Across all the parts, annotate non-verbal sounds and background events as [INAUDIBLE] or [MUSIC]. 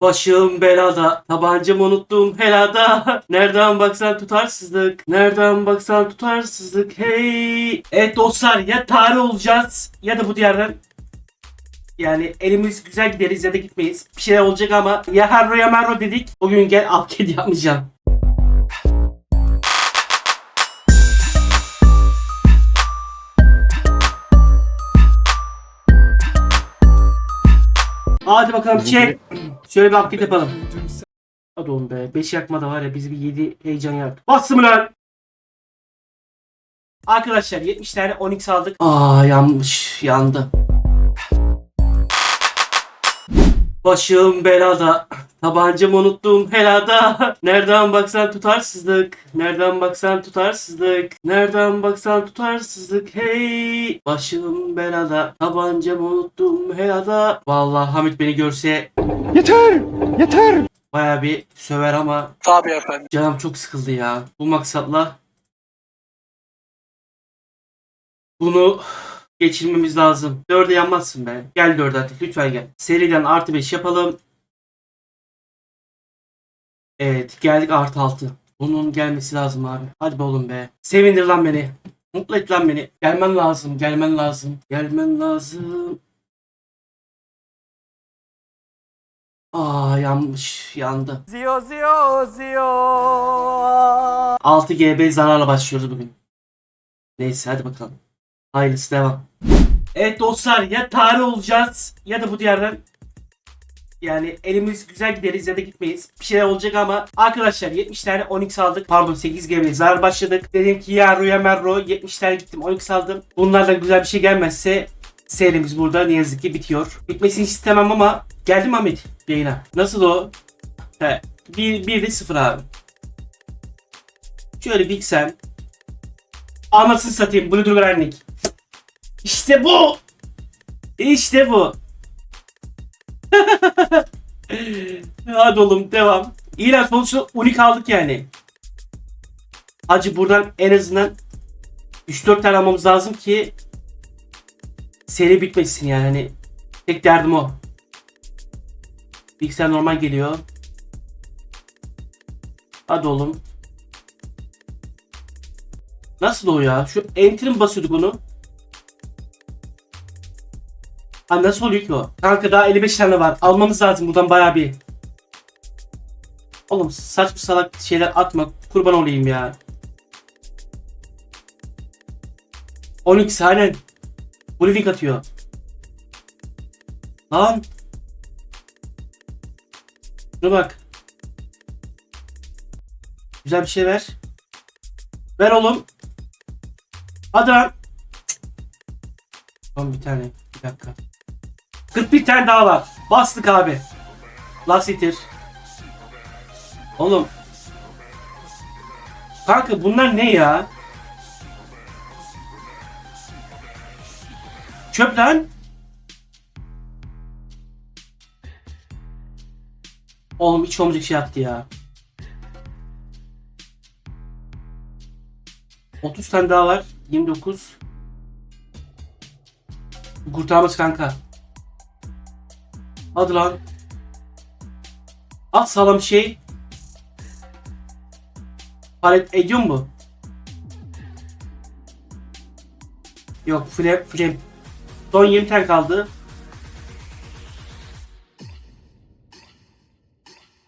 Başım belada, tabancamı unuttum helada. [LAUGHS] Nereden baksan tutarsızlık, nereden baksan tutarsızlık. Hey! Evet dostlar ya tarih olacağız ya da bu diyardan yani elimiz güzel gideriz ya da gitmeyiz. Bir şeyler olacak ama ya Harro ya Merro dedik. Bugün gel upgrade yapmayacağım. Hadi bakalım çek. Şöyle bir upgrade yapalım. Hadi oğlum be. 5 yakma da var ya bizi bir 7 heyecan yaktı. Bastım lan. Arkadaşlar 70 tane 12 aldık. Aa yanmış. Yandı. Başım belada. Tabancamı unuttum helada. Nereden baksan tutarsızlık. Nereden baksan tutarsızlık. Nereden baksan tutarsızlık. Hey. Başım belada. Tabancamı unuttum helada. Vallahi Hamit beni görse Yeter! Yeter! baya bir söver ama Tabii efendim. canım çok sıkıldı ya. Bu maksatla bunu geçirmemiz lazım. Dörde yanmazsın be. Gel dörde artık lütfen gel. Seriden artı 5 yapalım. Evet geldik artı 6. Bunun gelmesi lazım abi. Hadi be oğlum be. Sevindir lan beni. Mutlu et lan beni. Gelmen lazım. Gelmen lazım. Gelmen lazım. Aa yanmış. Yandı. Zio zio zio. 6 GB zararla başlıyoruz bugün. Neyse hadi bakalım. Hayırlısı devam. Evet dostlar ya tarih olacağız ya da bu diyardan yani elimiz güzel gideriz ya da gitmeyiz. Bir şeyler olacak ama arkadaşlar 70 tane 12 aldık. Pardon 8 GB zarar başladık. Dedim ki ya Rüya Merro 70 tane gittim 12 aldım. Bunlardan güzel bir şey gelmezse serimiz burada ne yazık ki bitiyor. Bitmesini istemem ama geldim Ahmet yayına. Nasıl o? He. 1, 1 de 0 abi. Şöyle bir sen. Anasını satayım. Blue Dragon'lik. İşte bu. İşte bu. [LAUGHS] Hadi oğlum devam. İyi lan sonuçta unik aldık yani. Hacı buradan en azından 3-4 tane almamız lazım ki seri bitmesin yani. Hani tek derdim o. Bilgisayar normal geliyor. Hadi oğlum. Nasıl o ya? Şu enter'ı mı basıyorduk onu? Ha nasıl oluyor ki o? Kanka daha 55 tane var. Almamız lazım buradan bayağı bir. Oğlum saçma salak şeyler atma. Kurban olayım ya. 12 aynen. Blue atıyor. Lan. Dur bak. Güzel bir şey ver. Ver oğlum. Hadi lan. Son bir tane. Bir dakika. 41 tane daha var. Bastık abi. Lassiter. Oğlum. Kanka bunlar ne ya? Çöp lan. Oğlum hiç olmayacak şey yaptı ya. 30 tane daha var. 29. Bu Kurtarmaz kanka. Hadi lan. At sağlam şey. Palet ediyor mu? Yok flap flap. Son 20 tane kaldı.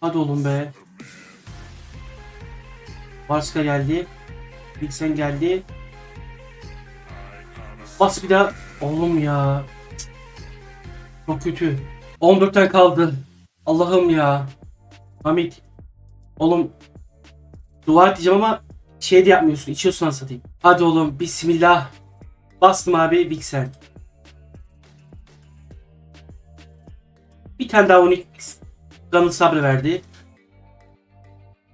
Hadi oğlum be. Varska geldi. Bilsen geldi. Bas bir daha. Oğlum ya. Çok kötü. 14 tane kaldı. Allah'ım ya. Hamit. Oğlum. Dua edeceğim ama şey de yapmıyorsun. İçiyorsun anasını satayım. Hadi oğlum. Bismillah. Bastım abi. Vixen. Bir tane daha unik Ganın sabrı verdi.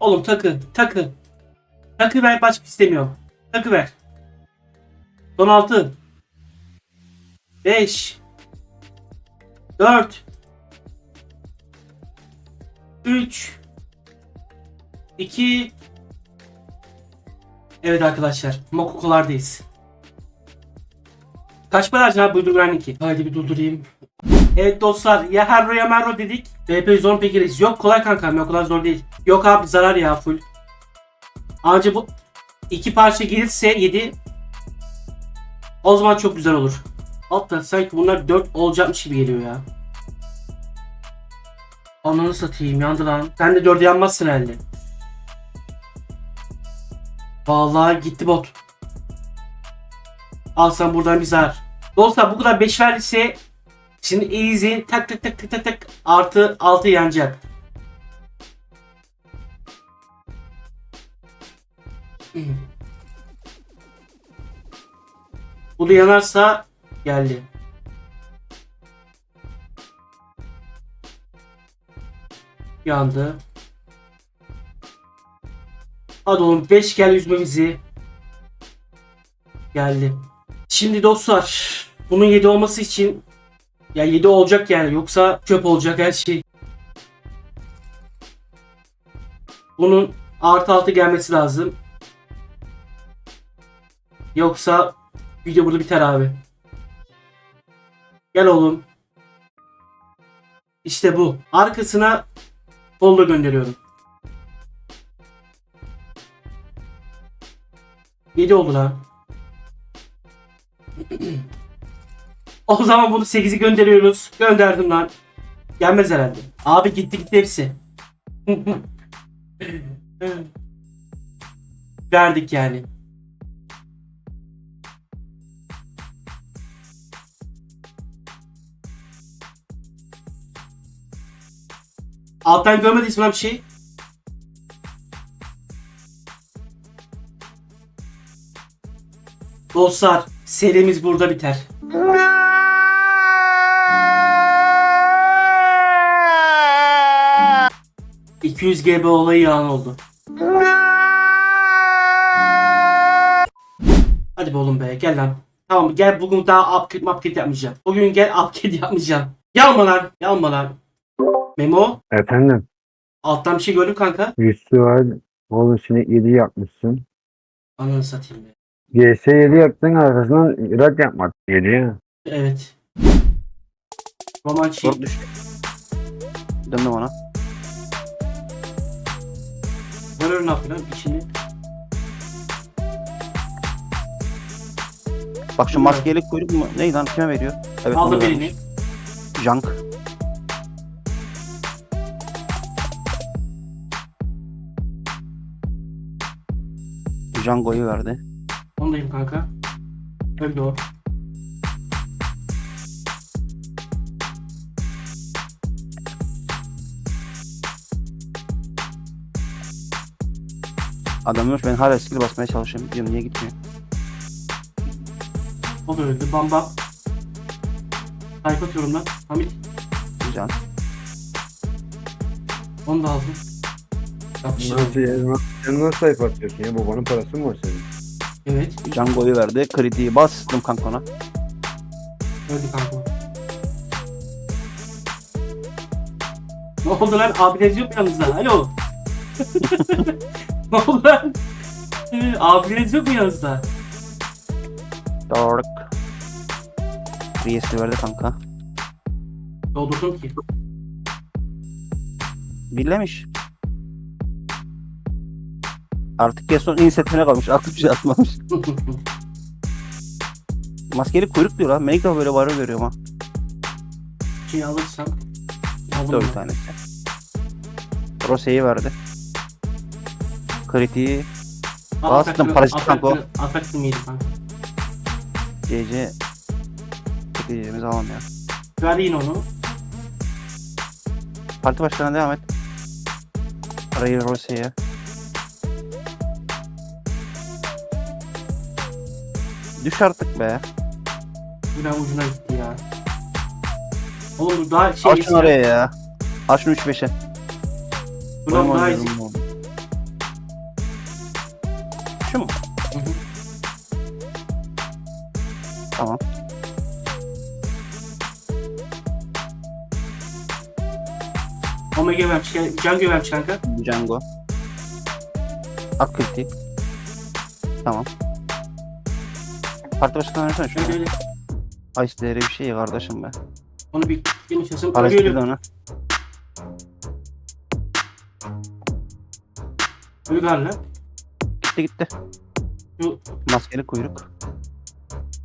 Oğlum takı. Takı. Takı ver başka istemiyorum. Takı ver. Son 6. 5. 4. 3. 2. Evet arkadaşlar. Mokokolardayız. Kaç para harcın abi bu Durduran 2? Haydi bir durdurayım. Evet dostlar ya Herro ya Merro dedik. BP 118 reis. Yok kolay kankam yok kolay zor değil. Yok abi zarar ya full. Anca bu iki parça gelirse 7 o zaman çok güzel olur. Altta sanki bunlar 4 olacakmış gibi geliyor ya. Ananı satayım yandı lan. Sen de 4'e yanmazsın herhalde. Vallahi gitti bot. Al sen buradan bir zarar. Dostlar bu kadar 5 verdiyse şimdi easy tak tak tak tak tak tak artı 6 yanacak. Hmm. Bu da yanarsa geldi. Yandı. Hadi oğlum 5 gel yüzme bizi. Geldi. Şimdi dostlar bunun 7 olması için ya 7 olacak yani yoksa çöp olacak her şey. Bunun artı 6 gelmesi lazım. Yoksa video burada biter abi. Gel oğlum. İşte bu. Arkasına folder gönderiyorum. 7 oldu lan. [CLEARS THROAT] o zaman bunu 8'i gönderiyoruz. Gönderdim lan. Gelmez herhalde. Abi gitti gitti hepsi. [LAUGHS] Verdik yani. Alttan görmediysen lan bir şey. Dostlar serimiz burada biter. ...200 GB olayı yalan oldu. Hadi be oğlum be gel lan. Tamam gel bugün daha upgrade upgrade yapmayacağım. Bugün gel upgrade yapmayacağım. Yalma lan. Yalma lan. Memo. Efendim. Alttan bir şey gördüm kanka. Yüzsü var. Oğlum şimdi 7 yapmışsın. Ananı satayım be. GS 7 yaptın arkasından rak yapmak 7 ya. Evet. Roman çiğ. Dört düştü. Döndüm ona. Varır ne yapıyor lan içini? Bak şu maskeli kuyruk mu? Ney lan kime veriyor? Evet Aldı onu birini. vermiş. Junk. Django'yu verdi. Ondayım kanka. Öldü o. Adam ölmüş ben hala skill basmaya çalışıyorum. Diyorum niye gitmiyor? O da öldü. Bam bam. Type atıyorum lan. Hamit. Can. Onu da aldım. Yapıştır. Nasıl ya? Sen nasıl sayfa atıyorsun ya? Babanın parası mı var senin? Evet. Django'yu verdi. Kritiği bastım kanka ona. Öldü kanka. Ne oldu lan? Abileriniz yok mu yanınızda? Alo. [LAUGHS] ne oldu lan? [LAUGHS] Ee, Abileriniz yok mu yanınızda? Dark. Priest'i verdi kanka. Doldurdum ki. Birlemiş. Artık Gaston inisiyatifine kalmış. Aktif bir şey atmamış. [LAUGHS] Maskeli kuyruk diyor lan. Ben ilk defa böyle varı görüyorum ha. şey alırsam. Dört tanesi. Rose'yi verdi. Kritiği atakını- parazit kanka Atakını yedim kanka. CC Kritiğimizi alamıyor. Ver yine onu. Parti başkanına devam et. Arayı Rose'ye. Düş artık be. Ulan ucuna gitti ya. Oğlum bu daha şey... Al şunu oraya ya. Şunu 3-5'e. Ulan daha ezik. Şu mu? Hı hı. Tamam. Omega gömermiş, can gömermiş kanka. Django. Ak kritik. Tamam. Parti başkanına versene şunu. Öyle öyle. Ice değeri bir şey ya kardeşim be. Onu bir yemiş çalışalım. Parası Ölü girdi ölü. ona. Ölü galiba. Gitti gitti. Şu Maskeli kuyruk.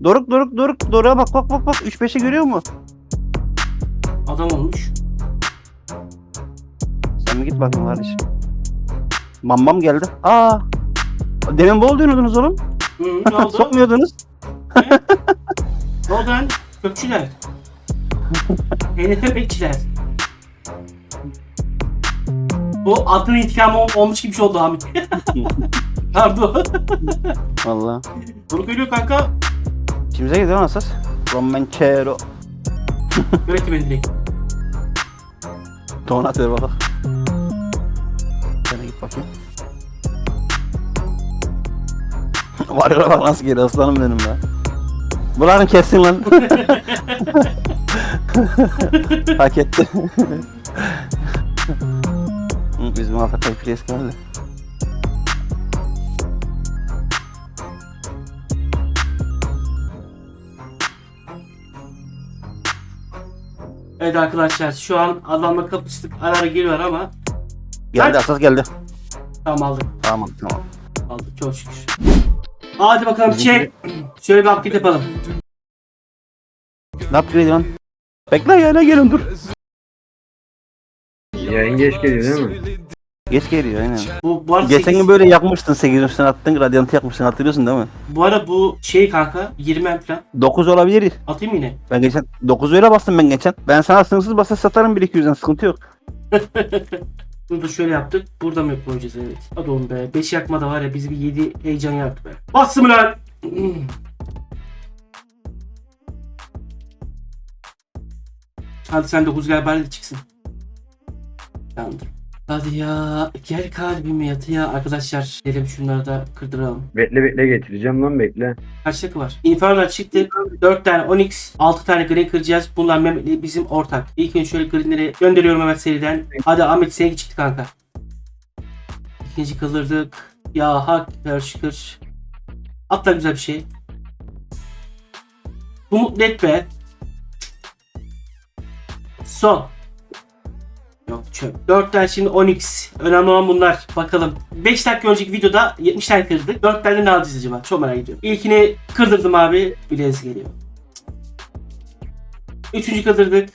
Doruk Doruk Doruk. Doruk'a bak bak bak bak. 3-5'i görüyor mu? adam olmuş. Sen bir git bakayım kardeşim. Mamam geldi. Aa. Demin bol diyordunuz oğlum. Hı, ne [LAUGHS] oldu? Sokmuyordunuz. [LAUGHS] ne oldu lan? Köpçüler. Peynir bekçiler. Bu altın intikamı ol- olmuş gibi bir şey oldu Hamit. [LAUGHS] Pardon. Valla. Bunu görüyor kanka. İçimize gidiyor asas. Romanchero. Yönetim beni direkt. Donatör bak. Sen de git bakayım. Var ya bak nasıl geliyor aslanım benim be. Buranı kessin lan. Hak etti. Biz muvaffak pres geldi. Evet arkadaşlar şu an adamla kapıştık. Ara ara geliyor ama Geldi Kaç? asas geldi. tamam aldık. Tamam tamam. Aldık çok şükür. Hadi bakalım çek. Şöyle bir update yapalım. Ne upgrade lan? Bekle ya ne gelin dur. Yayın geç geliyor değil mi? Geç geliyor aynen. Bu, bu arada Geçen 8 gün böyle yakmıştın 8 üstüne attın radyantı yakmıştın hatırlıyorsun değil mi? Bu arada bu şey kanka 20 en falan. 9 olabilir. Atayım yine. Ben geçen 9 öyle bastım ben geçen. Ben sana sınırsız basa satarım 1-200'den sıkıntı yok. [LAUGHS] Bunu da şöyle yaptık. Burada mı yapacağız evet. Hadi oğlum be. 5 yakma da var ya bizi bir 7 heyecan yaptı be. Bastım lan. Hadi sen 9 gel bari de çıksın. Tamamdır. Hadi ya gel kalbime yatı ya arkadaşlar. Gelin şunları da kırdıralım. Bekle bekle getireceğim lan bekle. Kaç dakika var? Inferno çıktı. 4 tane Onyx, 6 tane green kıracağız. Bunlar Mehmet'le bizim ortak. İlk önce şöyle greenleri gönderiyorum Mehmet seriden. Hadi Ahmet seninki çıktı kanka. İkinci kılırdık. Ya hak ver şükür. Atla güzel bir şey. Bu mutlu et be. Son. Yok çöp. 4 tane şimdi Onyx. Önemli olan bunlar. Bakalım. 5 dakika önceki videoda 70 tane kırdık. 4 tane ne alacağız acaba? Çok merak ediyorum. İlkini kırdırdım abi. Bilez geliyor. Üçüncü kırdırdık.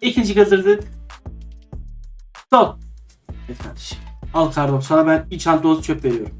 İkinci kırdırdık. Son. Evet kardeşim. Al kardeşim. Sana ben bir çanta dolusu çöp veriyorum.